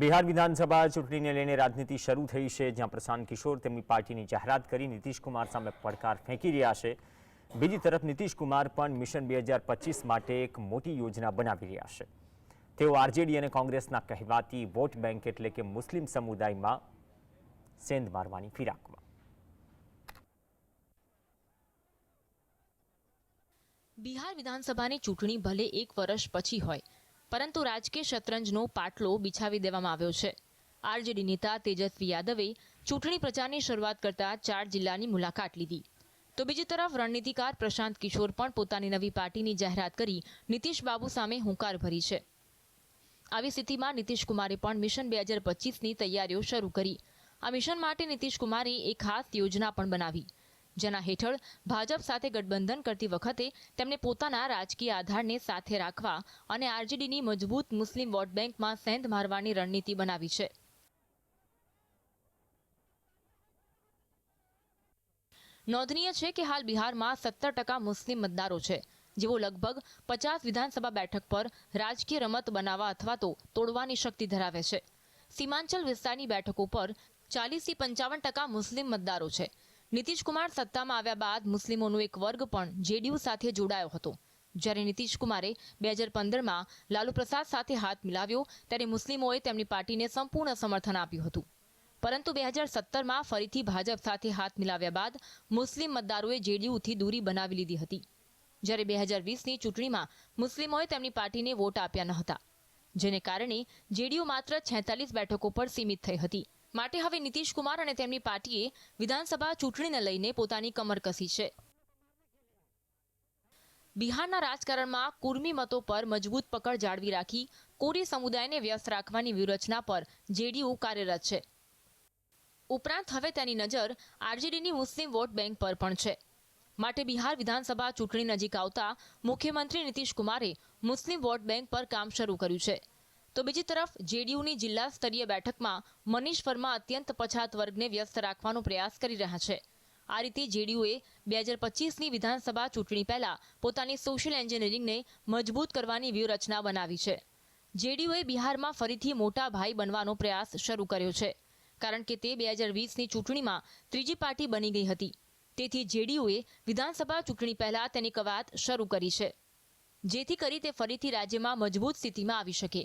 બિહાર વિધાનસભા ચૂંટણીને લઈને રાજનીતિ શરૂ થઈ છે, જ્યાં પ્રશાંત કિશોર તેમની પાર્ટીની જાહેરાત કરી નીતિશ કુમાર સામે પડકાર ફેંકી રહ્યા છે. બીજી તરફ નીતિશકુમાર પણ મિશન બે હજાર પચીસ માટે એક મોટી યોજના બનાવી રહ્યા છે. તેઓ આરજેડી અને કોંગ્રેસના કહેવાતી વોટ બેંક એટલે કે મુસ્લિમ સમુદાયમાં સેંધ મારવાની ફિરાકમાં. બિહાર વિધાનસભાની ચૂંટણી ભલે એક વર્ષ પછી હોય પરંતુ રાજકીય શતરંજનો પાટલો બિછાવી દેવામાં આવ્યો છે. આરજેડી નેતા તેજસ્વી યાદવે ચૂંટણી પ્રચારની શરૂઆત કરતા ચાર જિલ્લાની મુલાકાત લીધી. તો બીજી તરફ રણનીતિકાર પ્રશાંત કિશોર પણ પોતાની નવી પાર્ટીની જાહેરાત કરી નીતિશ બાબુ સામે હુંકાર ભરી છે. આવી સ્થિતિમાં નીતિશ કુમારે પણ મિશન બે હજાર પચીસની તૈયારીઓ શરૂ કરી. આ મિશન માટે નીતિશ કુમારે એક ખાસ યોજના પણ બનાવી. જેના હેઠળ ભાજપ સાથે ગઠબંધન કરતી વખતે તેમણે પોતાના રાજકીય આધારને સાથે રાખવા અને આરજેડીની મજબૂત મુસ્લિમ વોટ બેંકમાં સેંધ મારવાની રણનીતિ બનાવી છે. નોંધનીય છે કે હાલ બિહારમાં સત્તર ટકા મુસ્લિમ મતદારો છે, જેઓ લગભગ પચાસ વિધાનસભા બેઠક પર રાજકીય રમત બનાવવા અથવા તો તોડવાની શક્તિ ધરાવે છે. સીમાંચલ વિસ્તારની બેઠકો પર ચાલીસથી પંચાવન ટકા મુસ્લિમ મતદારો છે નીતિશ કુમાર સત્તામાં આવ્યા બાદ મુસ્લિમોનો એક વર્ગ પણ જેડીયુ સાથે જોડાયો હતો. જ્યારે નીતિશકુમારે બે હજાર પંદરમાં લાલુ પ્રસાદ સાથે હાથ મિલાવ્યો, ત્યારે મુસ્લિમોએ તેમની પાર્ટીને સંપૂર્ણ સમર્થન આપ્યું હતું. પરંતુ બે હજાર સત્તરમાં ફરીથી ભાજપ સાથે હાથ મિલાવ્યા બાદ મુસ્લિમ મતદારોએ જેડીયુથી દૂરી બનાવી લીધી હતી. જ્યારે બે હજાર વીસની ચૂંટણીમાં મુસ્લિમોએ તેમની પાર્ટીને વોટ આપ્યા ન હતા, જેને કારણે જેડીયુ માત્ર છેતાલીસ બેઠકો પર સીમિત થઈ હતી. માટે હવે નીતિશ કુમાર અને તેમની પાર્ટીએ વિધાનસભા ચૂંટણીને લઈને પોતાની કમર કસી છે. બિહારના રાજકારણમાં કુર્મી મતો પર મજબૂત પકડ જાળવી રાખી કોરી સમુદાયને વ્યસ્ત રાખવાની વ્યૂહરચના પર જેડીયુ કાર્યરત છે. ઉપરાંત હવે તેની નજર આરજેડીની મુસ્લિમ વોટ બેંક પર પણ છે. માટે બિહાર વિધાનસભા ચૂંટણી નજીક આવતા મુખ્યમંત્રી નીતિશ કુમારે મુસ્લિમ વોટ બેંક પર કામ શરૂ કર્યું છે. તો બીજી તરફ જેડીયુની જિલ્લા સ્તરીય બેઠકમાં મનીષ વર્મા અત્યંત પછાત વર્ગને વ્યસ્ત રાખવાનો પ્રયાસ કરી રહ્યા છે. આ રીતે જેડીયુએ બે હજાર પચીસની વિધાનસભા ચૂંટણી પહેલા પોતાની સોશિયલ એન્જિનિયરિંગને મજબૂત કરવાની વ્યૂહરચના બનાવી છે. જેડીયુએ બિહારમાં ફરીથી મોટા ભાઈ બનવાનો પ્રયાસ શરૂ કર્યો છે, કારણ કે તે બે હજાર વીસની ચૂંટણીમાં ત્રીજી પાર્ટી બની ગઈ હતી. તેથી જેડીયુએ વિધાનસભા ચૂંટણી પહેલા તેની કવાયત શરૂ કરી છે, જેથી કરી તે ફરીથી રાજ્યમાં મજબૂત સ્થિતિમાં આવી શકે.